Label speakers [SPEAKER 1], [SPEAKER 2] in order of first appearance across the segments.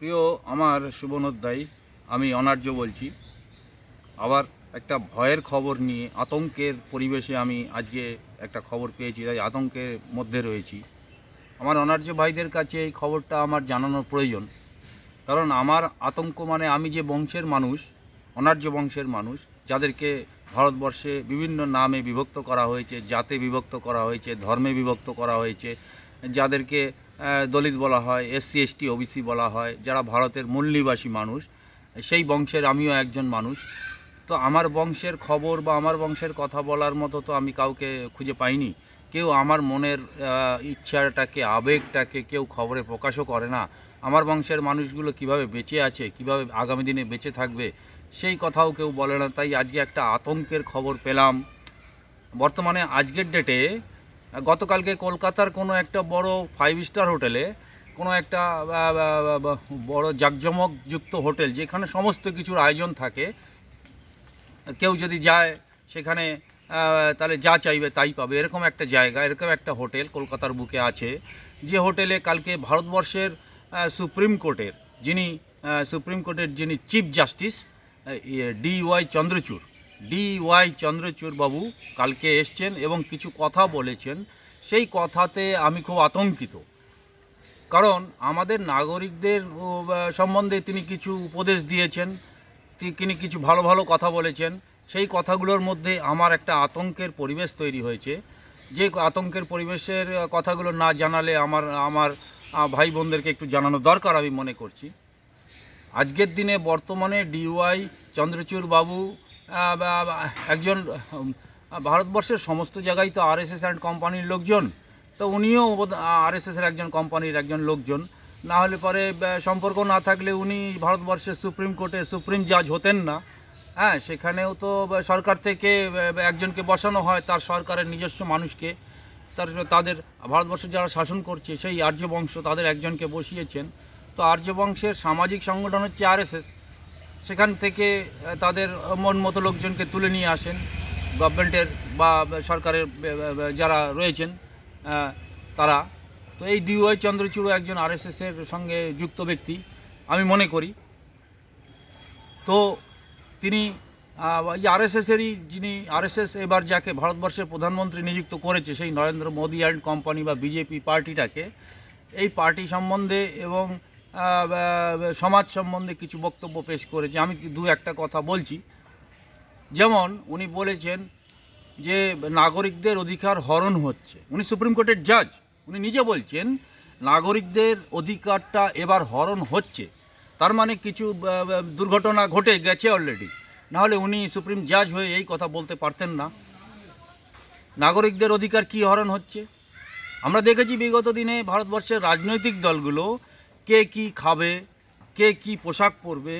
[SPEAKER 1] প্রিয় আমার শুভনোধ্যায়ী, আমি অনার্য বলছি। আবার একটা ভয়ের খবর নিয়ে, আতঙ্কের পরিবেশে আমি আজকে একটা খবর পেয়েছি, তাই আতঙ্কের মধ্যে রয়েছি। আমার অনার্য ভাইদের কাছে এই খবরটা আমার জানানোর প্রয়োজন। কারণ আমার আতঙ্ক মানে আমি যে বংশের মানুষ, অনার্য বংশের মানুষ, যাদেরকে ভারতবর্ষে বিভিন্ন নামে বিভক্ত করা হয়েছে, জাতে বিভক্ত করা হয়েছে, ধর্মে বিভক্ত করা হয়েছে, যাদেরকে দলিত বলা হয়, এসসি, এসটি, ওবিসি বলা হয়, যারা ভারতের মূল নিবাসী মানুষ, সেই বংশের আমিও একজন মানুষ। তো আমার বংশের খবর বা আমার বংশের কথা বলার মতো তো আমি কাউকে খুঁজে পাইনি। কেউ আমার মনের ইচ্ছাটাকে, আবেগটাকে কেউ খবরে প্রকাশও করে না। আমার বংশের মানুষগুলো কীভাবে বেঁচে আছে, কীভাবে আগামী দিনে বেঁচে থাকবে, সেই কথাও কেউ বলে না। তাই আজকে একটা আতঙ্কের খবর পেলাম। বর্তমানে আজকের ডেটে গতকালকে কলকাতার কোনো একটা বড় ফাইভ স্টার হোটেলে কোনো একটা বড় জাঁকজমকযুক্ত হোটেল যেখানে সমস্ত কিছুর আয়োজন থাকে, কেউ যদি যায় সেখানে তাহলে যা চাইবে তাই পাবে। এরকম একটা জায়গা, এরকম একটা হোটেল কলকাতার বুকে আছে, যে হোটেলে কালকে ভারতবর্ষের সুপ্রিম কোর্টের যিনি সুপ্রিম কোর্টের যিনি chief justice D Y Chandrachud D Y Chandrachud বাবু কালকে এসছেন এবং কিছু কথা বলেছেন। সেই কথাতে আমি খুব আতঙ্কিত। কারণ আমাদের নাগরিকদের সম্বন্ধে তিনি কিছু উপদেশ দিয়েছেন তিনি কিছু ভালো ভালো কথা বলেছেন। সেই কথাগুলোর মধ্যে আমার একটা আতঙ্কের পরিবেশ তৈরি হয়েছে। যে আতঙ্কের পরিবেশের কথাগুলো না জানালে আমার আমার ভাই বোনদেরকে একটু জানানো দরকার আমি মনে করছি। আজকের দিনে বর্তমানে ডিওয়াই চন্দ্রচূড় বাবু একজন ভারতবর্ষের সমস্ত জায়গায় তো আরএসএস অ্যান্ড কোম্পানির লোকজন। তো উনিও আরএসএসের একজন কোম্পানির একজন লোকজন। না হলে পরে সম্পর্ক না থাকলে উনি ভারতবর্ষের সুপ্রিম কোর্টে সুপ্রিম জাজ হতেন না। হ্যাঁ সেখানেও তো সরকার থেকে একজনকে বসানো হয়, তার সরকারের নিজস্ব মানুষকে। তার তাদের, ভারতবর্ষ যারা শাসন করছে, সেই আর্যবংশ তাদের একজনকে বসিয়েছেন। তো আর্যবংশের সামাজিক সংগঠন হচ্ছে আরএসএস সেখান থেকে তাদের মন মতো লোকজনকে তুলে নিয়ে আসেন। গভর্নমেন্টের বা সরকারের যারা রয়েছেন তারা। তো এই ডিওয়াই চন্দ্রচূড় একজন আরএসএসের সঙ্গে যুক্ত ব্যক্তি, আমি মনে করি। তো তিনি আরএসএসেরই যিনি আরএসএস এবার যাকে ভারতবর্ষের প্রধানমন্ত্রী নিযুক্ত করেছে, সেই নরেন্দ্র মোদী অ্যান্ড কোম্পানি বা বিজেপি পার্টিটাকে, এই পার্টি সম্বন্ধে এবং সমাজ সম্বন্ধে কিছু বক্তব্য পেশ করেছে। আমি দু একটা কথা বলছি। যেমন উনি বলেছেন যে নাগরিকদের অধিকার হরণ হচ্ছে। উনি সুপ্রিম কোর্টের জাজ। উনি নিজে বলছেন, নাগরিকদের অধিকারটা এবার হরণ হচ্ছে। তার মানে কিছু দুর্ঘটনা ঘটে গেছে অলরেডি নাহলে উনি সুপ্রিম জাজ হয়ে এই কথা বলতে পারতেন না। নাগরিকদের অধিকার কি হরণ হচ্ছে? আমরা দেখেছি বিগত দিনে ভারতবর্ষের রাজনৈতিক দলগুলো কে কি খাবে, কে কি পোশাক পরবে,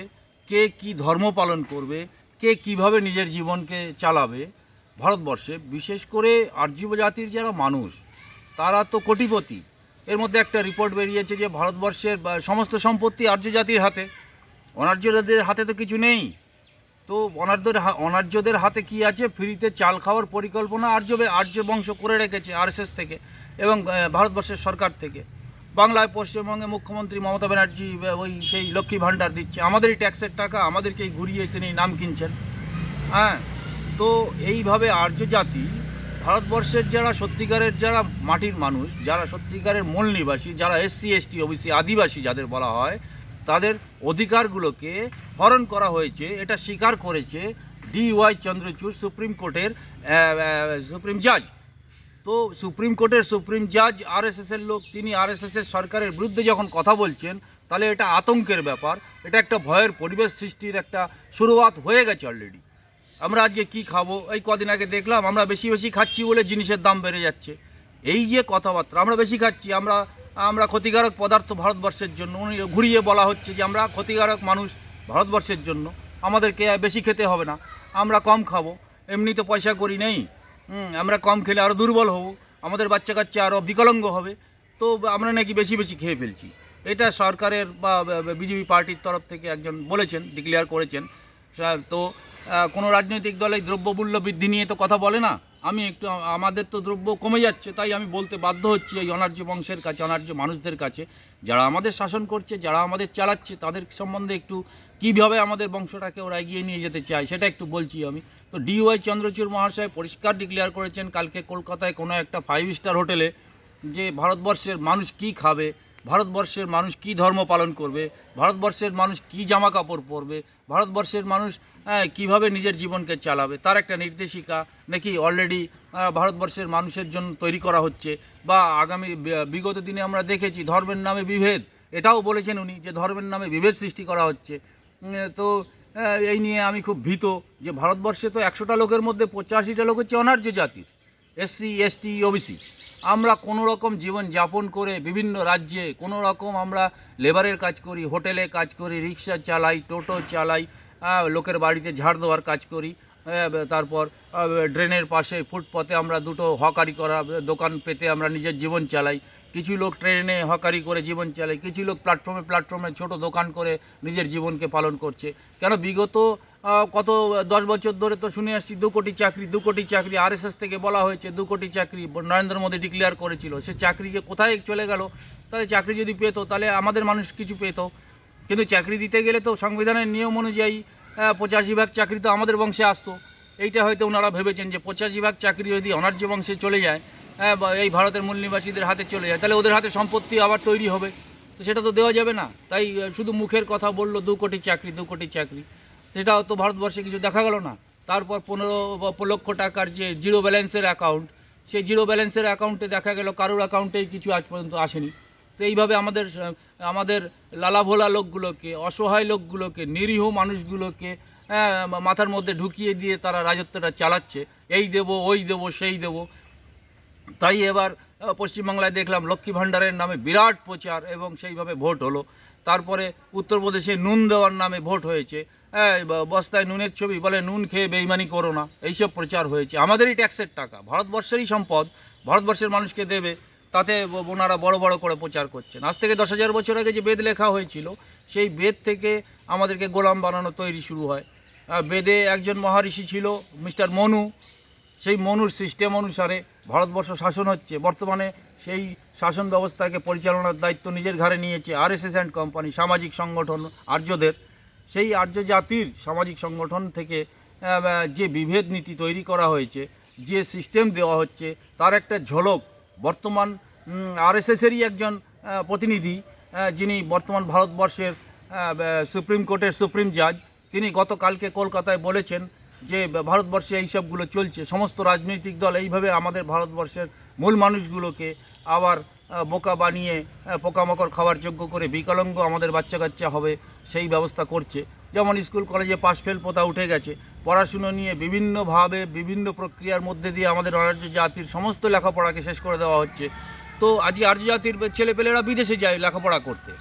[SPEAKER 1] কে কি ধর্ম পালন করবে, কে কীভাবে নিজের জীবনকে চালাবে, ভারতবর্ষে বিশেষ করে আর্য জাতির যারা মানুষ, তারা তো কোটিপতি। এর মধ্যে একটা রিপোর্ট বেরিয়েছে যে ভারতবর্ষের সমস্ত সম্পত্তি আর্য জাতির হাতে। অনার্যদের হাতে তো কিছু নেই। তো অনার্যদের অনার্যদের হাতে কি আছে? ফ্রিতে চাল খাওয়ার পরিকল্পনা আর্য আর্য বংশ করে রেখেছে আরএসএস থেকে এবং ভারতবর্ষের সরকার থেকে। বাংলায়, পশ্চিমবঙ্গে মুখ্যমন্ত্রী মমতা ব্যানার্জি, ওই সেই লক্ষ্মী ভাণ্ডার দিচ্ছে। আমাদেরই ট্যাক্সের টাকা আমাদেরকেই ঘুরিয়ে তিনি নাম কিনছেন। হ্যাঁ তো এইভাবে আর্য জাতি, ভারতবর্ষের যারা সত্যিকারের যারা মাটির মানুষ, যারা সত্যিকারের মূল নিবাসী, যারা এসসি, এসটি, ওবিসি আদিবাসী যাদের বলা হয়, তাদের অধিকারগুলোকে হরণ করা হয়েছে। এটা স্বীকার করেছে ডি ওয়াই চন্দ্রচূড় সুপ্রিম কোর্টের সুপ্রিম জাজ। তো সুপ্রিম কোর্টের সুপ্রিম জাজ আর আরএসএসের লোক, তিনি আর আরএসএসের সরকারের বিরুদ্ধে যখন কথা বলছেন, তাহলে এটা আতঙ্কের ব্যাপার। এটা একটা ভয়ের পরিবেশ সৃষ্টির একটা শুরুয়াত হয়ে গেছে অলরেডি আমরা আজকে কি খাব? এই কদিন আগে দেখলাম, আমরা বেশি বেশি খাচ্ছি বলে জিনিসের দাম বেড়ে যাচ্ছে। এই যে কথাবার্তা, আমরা বেশি খাচ্ছি, আমরা আমরা ক্ষতিকারক পদার্থ ভারতবর্ষের জন্য। ঘুরিয়ে বলা হচ্ছে যে, আমরা ক্ষতিকারক মানুষ ভারতবর্ষের জন্য। আমাদেরকে বেশি খেতে হবে না, আমরা কম খাব। এমনি তো পয়সা করি নেই। আমরা কম খেলে আরও দুর্বল হব, আমাদের বাচ্চা কাচ্চা আরও বিকলাঙ্গ হবে, তো আমরা নাকি বেশি বেশি খেয়ে ফেলছি। এটা সরকারের বা বিজেপি পার্টির তরফ থেকে একজন বলেছেন ডিক্লেয়ার করেছেন। তো কোনো রাজনৈতিক দল দ্রব্যমূল্য বৃদ্ধি নিয়ে তো কথা বলে না। আমি একটু, আমাদের তো দ্রব্য কমে যাচ্ছে, তাই আমি বলতে বাধ্য হচ্ছি এই অনার্য বংশের কাছে, অনার্য মানুষদের কাছে। যারা আমাদের শাসন করছে, যারা আমাদের চালাচ্ছে, তাদের সম্বন্ধে একটু কীভাবে আমাদের বংশটাকে ওরা এগিয়ে নিয়ে যেতে চায়, সেটা একটু বলছি আমি। তো ডিওয়াই চন্দ্রচূড় মহাশয় পরিষ্কার ডিক্লেয়ার করেছেন কালকে কলকাতায় কোনো একটা ফাইভ স্টার হোটেলে যে ভারতবর্ষের মানুষ কি খাবে, ভারতবর্ষের মানুষ কি ধর্ম পালন করবে, ভারতবর্ষের মানুষ কি জামা কাপড় পরবে, ভারতবর্ষের মানুষ কীভাবে নিজের জীবনকে চালাবে, তার একটা নির্দেশিকা নাকি অলরেডি ভারতবর্ষের মানুষের জন্য তৈরি করা হচ্ছে বা আগামী বিগত দিনে আমরা দেখেছি ধর্মের নামে বিভেদ, এটাও বলেছেন উনি যে ধর্মের নামে বিভেদ সৃষ্টি করা হচ্ছে। তো এই নিয়ে আমি খুব ভীত যে ভারতবর্ষে তো একশোটা লোকের মধ্যে পঁচাশিটা লোক হচ্ছে অনার্য জাতির, এসসি, এসটি, ওবিসি। আমরা কোনো রকম জীবন যাপন করে বিভিন্ন রাজ্যে কোনো রকম আমরা লেবারের কাজ করি, হোটেলে কাজ করি, রিক্সা চালাই, টোটো চালাই লোকের বাড়িতে ঝাড় দেওয়ার কাজ করি তারপর ড্রেনের পাশে ফুটপথে আমরা দুটো হকারি করা, দোকান পেতে আমরা নিজের জীবন চালাই কিছু লোক ট্রেনে হকারি করে জীবন চালায়, কিছু লোক প্ল্যাটফর্মে প্ল্যাটফর্মে ছোট দোকান করে নিজের জীবনকে পালন করছে। কেন বিগত কত, দশ বছর ধরে তো শুনে আসছি, দু কোটি চাকরি, দু কোটি চাকরি আরএসএস থেকে বলা হয়েছে, দু কোটি চাকরি নরেন্দ্র মোদী ডিক্লেয়ার করেছিল। সে চাকরি যে কোথায় চলে গেল? তাহলে চাকরি যদি পেত, তাহলে আমাদের মানুষ কিছু পেত। কিন্তু চাকরি দিতে গেলে তো সংবিধানের নিয়ম অনুযায়ী পঁচাশি ভাগ চাকরি তো আমাদের বংশে আসতো। এইটা হয়তো ওনারা ভেবেছেন যে পঁচাশি ভাগ চাকরি যদি অনার্য বংশে চলে যায় হ্যাঁ এই ভারতের মূল নিবাসীদের হাতে চলে যায়। তাহলে ওদের হাতে সম্পত্তি আবার তৈরি হবে। তো সেটা তো দেওয়া যাবে না। তাই শুধু মুখের কথা বলল দু কোটি চাকরি দু কোটি চাকরি। সেটা তো ভারতবর্ষে কিছু দেখা গেল না। তারপর পনেরো লক্ষ টাকার যে জিরো ব্যালেন্সের অ্যাকাউন্ট সেই জিরো ব্যালেন্সের অ্যাকাউন্টে দেখা গেল কারোর অ্যাকাউন্টেই কিছু আজ পর্যন্ত আসেনি। তো এইভাবে আমাদের আমাদের লালাভোলা লোকগুলোকে অসহায় লোকগুলোকে নিরীহ মানুষগুলোকে হ্যাঁ, মাথার মধ্যে ঢুকিয়ে দিয়ে তারা রাজত্বটা চালাচ্ছে। এই দেবো ওই দেবো সেই দেবো। তাই এবার পশ্চিমবাংলায় দেখলাম লক্ষ্মী ভাণ্ডারের নামে বিরাট প্রচার এবং সেইভাবে ভোট হলো। তারপরে উত্তরপ্রদেশে নুন দেওয়ার নামে ভোট হয়েছে। হ্যাঁ, বস্তায় নুনের ছবি বলে নুন খেয়ে বেইমানি করো না এইসব প্রচার হয়েছে। আমাদেরই ট্যাক্সের টাকা ভারতবর্ষেরই সম্পদ ভারতবর্ষের মানুষকে দেবে তাতে ওনারা বড় বড় করে প্রচার করছেন। আজ থেকে দশ হাজার বছর আগে যে বেদ লেখা হয়েছিল সেই বেদ থেকে আমাদেরকে গোলাম বানানো তৈরি শুরু হয়। বেদে একজন মহারিষি ছিল মিস্টার মনু সেই মনুর সিস্টেম অনুসারে ভারতবর্ষ শাসন হচ্ছে। বর্তমানে সেই শাসন ব্যবস্থাকে পরিচালনার দায়িত্ব নিজের ঘাড়ে নিয়েছে আরএসএস অ্যান্ড কোম্পানি সামাজিক সংগঠন, আর্যদের। সেই আর্য জাতির সামাজিক সংগঠন থেকে যে বিভেদ নীতি তৈরি করা হয়েছে, যে সিস্টেম দেওয়া হচ্ছে, তার একটা ঝলক। বর্তমান আর আরএসএসেরই একজন প্রতিনিধি যিনি বর্তমান ভারতবর্ষের সুপ্রিম কোর্টের সুপ্রিম জাজ, তিনি গতকালকে কলকাতায় বলেছেন যে ভারতবর্ষে এইসবগুলো চলছে, সমস্ত রাজনৈতিক দল এইভাবে আমাদের ভারতবর্ষের মূল মানুষগুলোকে আবার বোকা বানিয়ে পোকামাকড় খাওয়ার যোগ্য করে বিকলাঙ্গ আমাদের বাচ্চা কাচ্চা হবে সেই ব্যবস্থা করছে। যেমন স্কুল, কলেজে পাশ ফেল পোতা উঠে গেছে। পড়াশুনো নিয়ে বিভিন্নভাবে বিভিন্ন প্রক্রিয়ার মধ্যে দিয়ে আমাদের অনার্য জাতির সমস্ত লেখাপড়াকে শেষ করে দেওয়া হচ্ছে। তো আজকে আর্য জাতির ছেলেপেলেরা বিদেশে যায় লেখাপড়া করতে।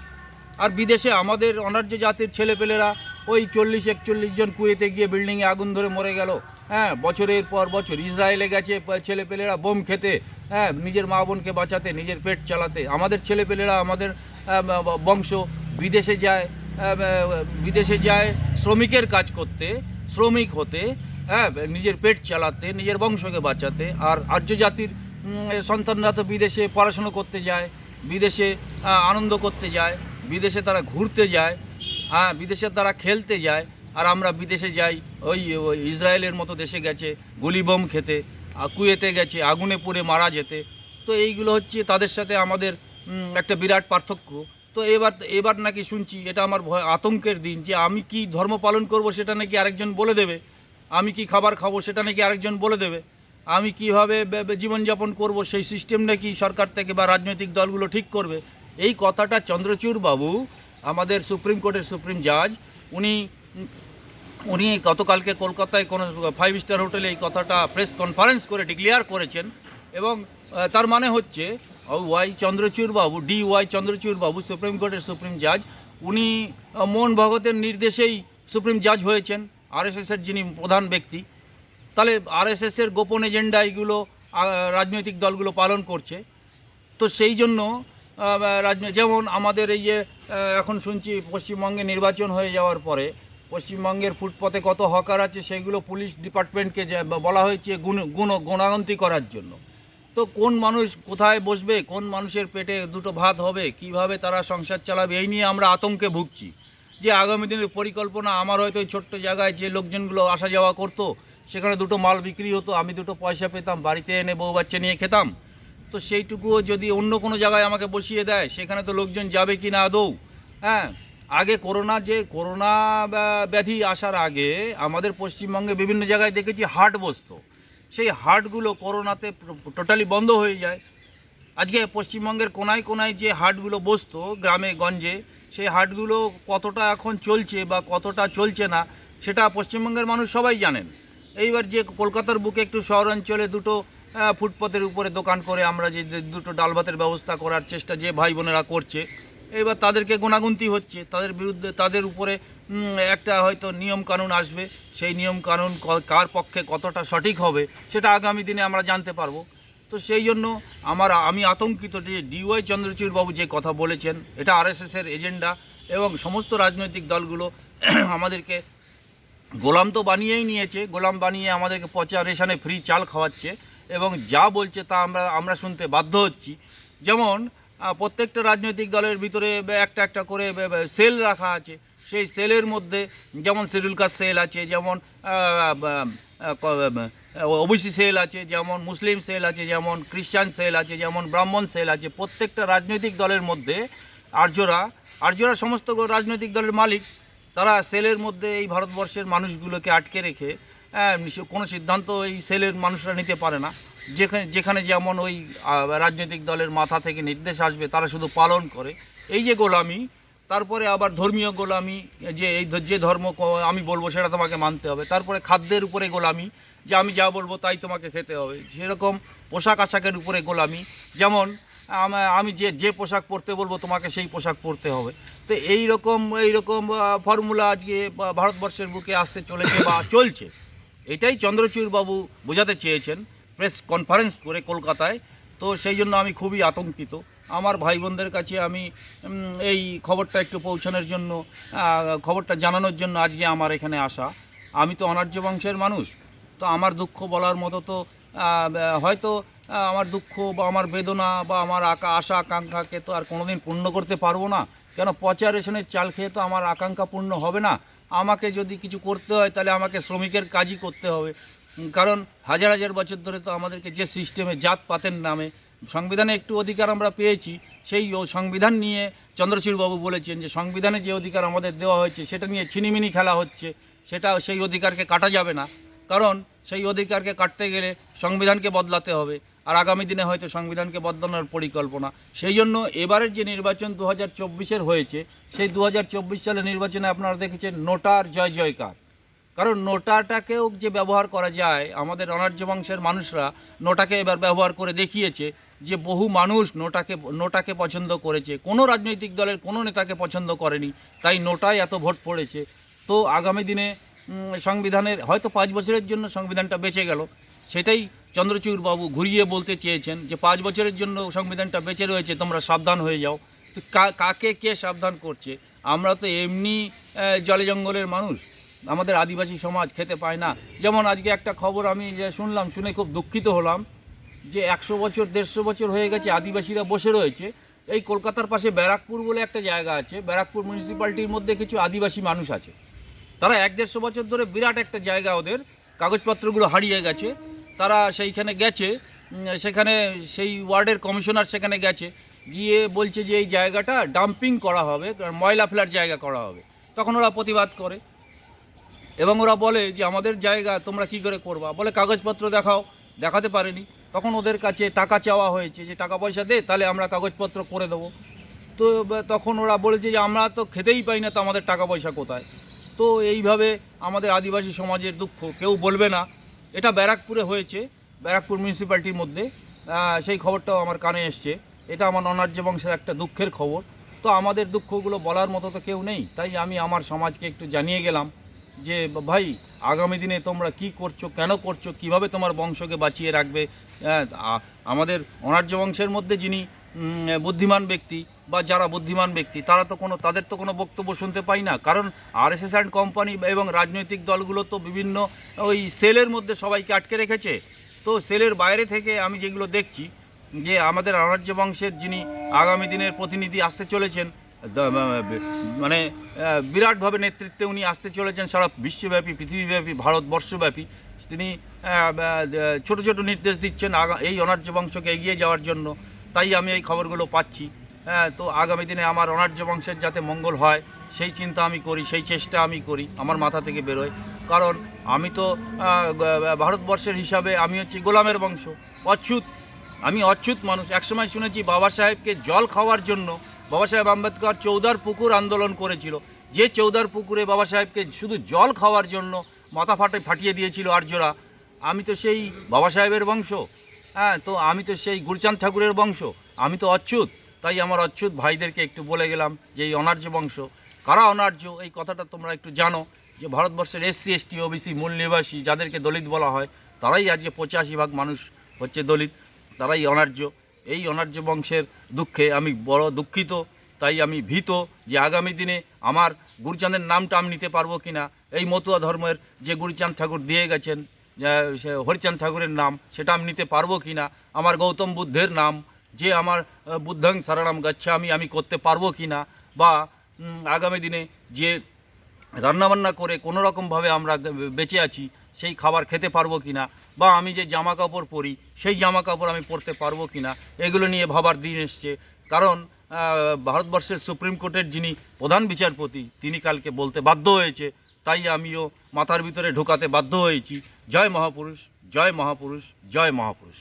[SPEAKER 1] আর বিদেশে আমাদের অনার্য জাতির ছেলেপেলেরা ওই চল্লিশ, একচল্লিশ জন কুয়েতে গিয়ে বিল্ডিংয়ে আগুন ধরে মরে গেল। হ্যাঁ বছরের পর বছর ইসরায়েলে গেছে ছেলেপেলেরা বোম খেতে। হ্যাঁ নিজের মা বোনকে বাঁচাতে, নিজের পেট চালাতে। আমাদের ছেলেপেলেরা আমাদের বংশ বিদেশে যায় বিদেশে যায় শ্রমিকের কাজ করতে, শ্রমিক হতে হ্যাঁ নিজের পেট চালাতে, নিজের বংশকে বাঁচাতে। আর আর্য জাতির সন্তানরা তো বিদেশে পড়াশুনো করতে যায়, বিদেশে আনন্দ করতে যায়, বিদেশে তারা ঘুরতে যায়। হ্যাঁ বিদেশের তারা খেলতে যায়। আর আমরা বিদেশে যাই, ওই ইসরায়েলের মতো দেশে গেছে গুলি বোম খেতে কুয়েতে গেছে, আগুনে পুড়ে মারা যেতে। তো এইগুলো হচ্ছে তাদের সাথে আমাদের একটা বিরাট পার্থক্য। তো এবার এবার নাকি শুনছি, এটা আমার ভয়, আতঙ্কের দিন যে আমি কি ধর্ম পালন করব সেটা নাকি আরেকজন বলে দেবে? আমি কি খাবার খাব সেটা নাকি আরেকজন বলে দেবে? আমি কীভাবে জীবনযাপন করব? সেই সিস্টেম নাকি সরকার থেকে বা রাজনৈতিক দলগুলো ঠিক করবে? এই কথাটা চন্দ্রচূড় বাবু আমাদের সুপ্রিম কোর্টের সুপ্রিম জাজ, উনি উনি গতকালকে কলকাতায় কোনো ফাইভ স্টার হোটেলে এই কথাটা প্রেস কনফারেন্স করে ডিক্লেয়ার করেছেন এবং তার মানে হচ্ছে ওয়াই চন্দ্রচূড় বাবু ডি ওয়াই চন্দ্রচূড় বাবু সুপ্রিম কোর্টের সুপ্রিম জাজ, উনি মোহন ভগতের নির্দেশেই সুপ্রিম জাজ হয়েছেন, আরএসএসের যিনি প্রধান ব্যক্তি। তাহলে আরএসএসের গোপন এজেন্ডা এইগুলো রাজনৈতিক দলগুলো পালন করছে। তো সেই জন্য যেমন আমাদের এই যে এখন শুনছি পশ্চিমবঙ্গে নির্বাচন হয়ে যাওয়ার পরে পশ্চিমবঙ্গের ফুটপথে কত হকার আছে সেগুলো পুলিশ ডিপার্টমেন্টকে বলা হয়েছে গুণ গুণ গুণাগন্তি করার জন্য। তো কোন মানুষ কোথায় বসবে, কোন মানুষের পেটে দুটো ভাত হবে, কীভাবে তারা সংসার চালাবে, এই নিয়ে আমরা আতঙ্কে ভুগছি। যে আগামী দিনের পরিকল্পনা, আমার হয়তো ওই ছোট্ট জায়গায় যে লোকজনগুলো আসা যাওয়া করতো, সেখানে দুটো মাল বিক্রি হতো, আমি দুটো পয়সা পেতাম, বাড়িতে এনে বউ বাচ্চা নিয়ে খেতাম। তো সেইটুকুও যদি অন্য কোনো জায়গায় আমাকে বসিয়ে দেয়, সেখানে তো লোকজন যাবে কি না আদৌ? হ্যাঁ আগে করোনা যে, করোনা ব্যাধি আসার আগে আমাদের পশ্চিমবঙ্গে বিভিন্ন জায়গায় দেখেছি হাট বসতো। সেই হাটগুলো করোনাতে টোটালি বন্ধ হয়ে যায়। আজকে পশ্চিমবঙ্গের কোনায় কোনায় যে হাটগুলো বসতো, গ্রামে, গঞ্জে, সেই হাটগুলো কতটা এখন চলছে বা কতটা চলছে না, সেটা পশ্চিমবঙ্গের মানুষ সবাই জানেন। এইবার যে কলকাতার বুকে একটু শহরাঞ্চলে দুটো আহ, ফুটপাতের উপরে দোকান করে আমরা যে দুটো ডাল ভাতের ব্যবস্থা করার চেষ্টা যে ভাই বোনেরা করছে এবার তাদেরকে গুণাগুন্তি হচ্ছে। তাদের বিরুদ্ধে তাদের উপরে একটা হয়তো নিয়ম কানুন আসবে। সেই নিয়ম কানুন কার পক্ষে কতটা সঠিক হবে সেটা আগামী দিনে আমরা জানতে পারব। তো সেই জন্য আমার আমি আতঙ্কিত যে ডিওয়াই চন্দ্রচূড় বাবু যে কথা বলেছেন এটা আরএসএসের এজেন্ডা এবং সমস্ত রাজনৈতিক দলগুলো আমাদেরকে গোলাম তো বানিয়েই নিয়েছে গোলাম বানিয়ে আমাদেরকে পচা রেশনে ফ্রি চাল খাওয়াচ্ছে। এবং যা বলছে তা আমরা আমরা শুনতে বাধ্য হচ্ছি। যেমন প্রত্যেকটা রাজনৈতিক দলের ভিতরে একটা একটা করে সেল রাখা আছে। সেই সেলের মধ্যে যেমন শিডিউল কাস্ট সেল আছে, যেমন ওবিসি সেল আছে, যেমন মুসলিম সেল আছে, যেমন খ্রিস্টান সেল আছে, যেমন ব্রাহ্মণ সেল আছে। প্রত্যেকটা রাজনৈতিক দলের মধ্যে আর্যরা আর্যরা সমস্ত রাজনৈতিক দলের মালিক। তারা সেলের মধ্যে এই ভারতবর্ষের মানুষগুলোকে আটকে রেখে কোনো সিদ্ধান্ত এই সেলের মানুষরা নিতে পারে না। যেখানে যেখানে যেমন ওই রাজনৈতিক দলের মাথা থেকে নির্দেশ আসবে, তারা শুধু পালন করে। এই যে গোলামি, তারপরে আবার ধর্মীয় গোলামি, যে এই যে ধর্ম আমি বলব সেটা তোমাকে মানতে হবে। তারপরে খাদ্যের উপরে গোলামি, যে আমি যা বলব তাই তোমাকে খেতে হবে। সেরকম পোশাক আশাকের উপরে গোলামি, যেমন আমি যে যে পোশাক পরতে বলব তোমাকে সেই পোশাক পরতে হবে। তো এই রকম এই রকম ফর্মুলা আজকে ভারতবর্ষের বুকে আসতে চলেছে বা চলছে। এটাই চন্দ্রচূড় বাবু বোঝাতে চেয়েছেন প্রেস কনফারেন্স করে কলকাতায়। তো সেই জন্য আমি খুবই আতঙ্কিত। আমার ভাই বোনদের কাছে আমি এই খবরটা একটু পৌঁছানোর জন্য খবরটা জানানোর জন্য আজকে আমার এখানে আসা। আমি তো অনার্য বংশের মানুষ, তো আমার দুঃখ বলার মতো তো হয়তো আমার দুঃখ বা আমার বেদনা বা আমার আশা আকাঙ্ক্ষাকে তো আর কোনোদিন পূর্ণ করতে পারব না। কেন পচা রেশনের চাল খেয়ে তো আমার আকাঙ্ক্ষা পূর্ণ হবে না? আমাকে যদি কিছু করতে হয়, তাহলে আমাকে শ্রমিকের কাজই করতে হবে। কারণ হাজার হাজার বছর ধরে তো আমাদেরকে যে সিস্টেমে জাত পাতের নামে সংবিধানে একটু অধিকার আমরা পেয়েছি, সেই সংবিধান নিয়ে চন্দ্রচূড়বাবু বলেছেন যে সংবিধানে যে অধিকার আমাদের দেওয়া হয়েছে, সেটা নিয়ে ছিনিমিনি খেলা হচ্ছে। সেটা সেই অধিকারকে কাটা যাবে না। কারণ সেই অধিকারকে কাটতে গেলে সংবিধানকে বদলাতে হবে। আর আগামী দিনে হয়তো সংবিধানকে বদলানোর পরিকল্পনা। সেই জন্য এবারের যে নির্বাচন দু হাজার চব্বিশের হয়েছে, সেই দু হাজার চব্বিশ সালের নির্বাচনে আপনারা দেখেছেন নোটার জয় জয়কার। কারণ নোটাটাকেও যে ব্যবহার করা যায়, আমাদের অনার্য বংশের মানুষরা নোটাকে এবার ব্যবহার করে দেখিয়েছে যে বহু মানুষ নোটাকে নোটাকে পছন্দ করেছে। কোনো রাজনৈতিক দলের কোনো নেতাকে পছন্দ করেনি, তাই নোটায় এত ভোট পড়েছে। তো আগামী দিনে সংবিধানের, হয়তো পাঁচ বছরের জন্য সংবিধানটা বেঁচে গেল, সেটাই চন্দ্রচূড় বাবু ঘুরিয়ে বলতে চেয়েছেন যে পাঁচ বছরের জন্য সংবিধানটা বেঁচে রয়েছে, তোমরা সাবধান হয়ে যাও। তো কাকে কে সাবধান করছে? আমরা তো এমনি জলে জঙ্গলের মানুষ। আমাদের আদিবাসী সমাজ খেতে পায় না। যেমন আজকে একটা খবর আমি শুনলাম, শুনে খুব দুঃখিত হলাম যে একশো বছর, দেড়শো বছর হয়ে গেছে আদিবাসীরা বসে রয়েছে। এই কলকাতার পাশে ব্যারাকপুর বলে একটা জায়গা আছে। ব্যারাকপুর মিউনিসিপ্যালিটির মধ্যে কিছু আদিবাসী মানুষ আছে। তারা এক দেড়শো বছর ধরে বিরাট একটা জায়গা ওদের। কাগজপত্রগুলো হারিয়ে গেছে। তারা সেইখানে গেছে সেখানে সেই ওয়ার্ডের কমিশনার সেখানে গেছে, গিয়ে বলছে যে এই জায়গাটা ডাম্পিং করা হবে ময়লা ফেলার জায়গা করা হবে। তখন ওরা প্রতিবাদ করে এবং ওরা বলে যে আমাদের জায়গা তোমরা কি করে করবা? বলে কাগজপত্র দেখাও, দেখাতে পারেনি। তখন ওদের কাছে টাকা চাওয়া হয়েছে, যে টাকা পয়সা দে, তাহলে আমরা কাগজপত্র করে দেবো। তো তখন ওরা বলেছে যে আমরা তো খেতেই পাই না, তো আমাদের টাকা পয়সা কোথায়? তো এইভাবে আমাদের আদিবাসী সমাজের দুঃখ, কেউ বলবে না। এটা ব্যারাকপুরে হয়েছে, ব্যারাকপুর মিউনিসিপ্যালিটির মধ্যে। সেই খবরটাও আমার কানে এসছে। এটা আমার অনার্য বংশের একটা দুঃখের খবর। তো আমাদের দুঃখগুলো বলার মতো তো কেউ নেই। তাই আমি আমার সমাজকে একটু জানিয়ে গেলাম যে, ভাই, আগামী দিনে তোমরা কি করছ, কেন করছ, কীভাবে তোমার বংশকে বাঁচিয়ে রাখবে? আমাদের অনার্য বংশের মধ্যে যিনি বুদ্ধিমান ব্যক্তি বা যারা বুদ্ধিমান ব্যক্তি, তারা তো কোনো, তাদের তো কোনো বক্তব্য শুনতে পাই না। কারণ আরএসএস অ্যান্ড কোম্পানি এবং রাজনৈতিক দলগুলো তো বিভিন্ন ওই সেলের মধ্যে সবাইকে আটকে রেখেছে। তো সেলের বাইরে থেকে আমি যেগুলো দেখছি, যে আমাদের অনার্য বংশের যিনি আগামী দিনের প্রতিনিধি আসতে চলেছেন মানে বিরাটভাবে নেতৃত্বে উনি আসতে চলেছেন সারা বিশ্বব্যাপী, পৃথিবীব্যাপী, ভারতবর্ষব্যাপী। তিনি ছোট ছোট নির্দেশ দিচ্ছেন এই অনার্য বংশকে এগিয়ে যাওয়ার জন্য। তাই আমি এই খবরগুলো পাচ্ছি। হ্যাঁ তো আগামী দিনে আমার অনার্য বংশের যাতে মঙ্গল হয়, সেই চিন্তা আমি করি, সেই চেষ্টা আমি করি, আমার মাথা থেকে বেরোয়। কারণ আমি তো ভারতবর্ষের হিসাবে আমি হচ্ছি গোলামের বংশ, অচ্যুত। আমি অচ্যুত মানুষ। একসময় শুনেছি বাবা সাহেবকে জল খাওয়ার জন্য বাবা সাহেব আম্বেদকর চৌদার পুকুর আন্দোলন করেছিল। যে চৌদার পুকুরে বাবা সাহেবকে শুধু জল খাওয়ার জন্য মাথা ফাটে, ফাটিয়ে দিয়েছিল আর্যরা, আমি তো সেই বাবা সাহেবের বংশ। হ্যাঁ তো আমি তো সেই গুরচাঁদ ঠাকুরের বংশ, আমি তো অচ্যুত। তাই আমার অচ্যুত ভাইদেরকে একটু বলে গেলাম যে এই অনার্য বংশ, কারা অনার্য, এই কথাটা তোমরা একটু জানো যে ভারতবর্ষের এসসি, এসটি, ওবিসি, মূল নিবাসী যাদেরকে দলিত বলা হয়, তারাই আজকে পঁচাশি ভাগ মানুষ হচ্ছে দলিত, তারাই অনার্য। এই অনার্য বংশের দুঃখে আমি বড় দুঃখিত, তাই আমি ভীত যে আগামী দিনে আমার গুরুচাঁদের নামটা আমি নিতে পারব কি না এই মতুয়া ধর্মের যে গুরুচাঁদ ঠাকুর দিয়ে গেছেন হরিচাঁদ ঠাকুরের নাম, সেটা আমি নিতে পারব কি না আমার গৌতম বুদ্ধের নাম যে আমার বুদ্ধং সারানাম গাচ্ছা আমি আমি করতে পারব কি না বা আগামী দিনে যে রান্নাবান্না করে কোনো রকমভাবে আমরা বেঁচে আছি, সেই খাবার খেতে পারব কি না বা আমি যে জামা কাপড় পরি, সেই জামা কাপড় আমি পরতে পারব কি না এগুলো নিয়ে ভাবার দিন এসছে। কারণ ভারতবর্ষের সুপ্রিম কোর্টের যিনি প্রধান বিচারপতি, তিনি কালকে বলতে বাধ্য হয়েছে, তাই আমিও মাথার ভিতরে ঢোকাতে বাধ্য হয়েছি। জয় মহাপুরুষ জয় মহাপুরুষ জয় মহাপুরুষ।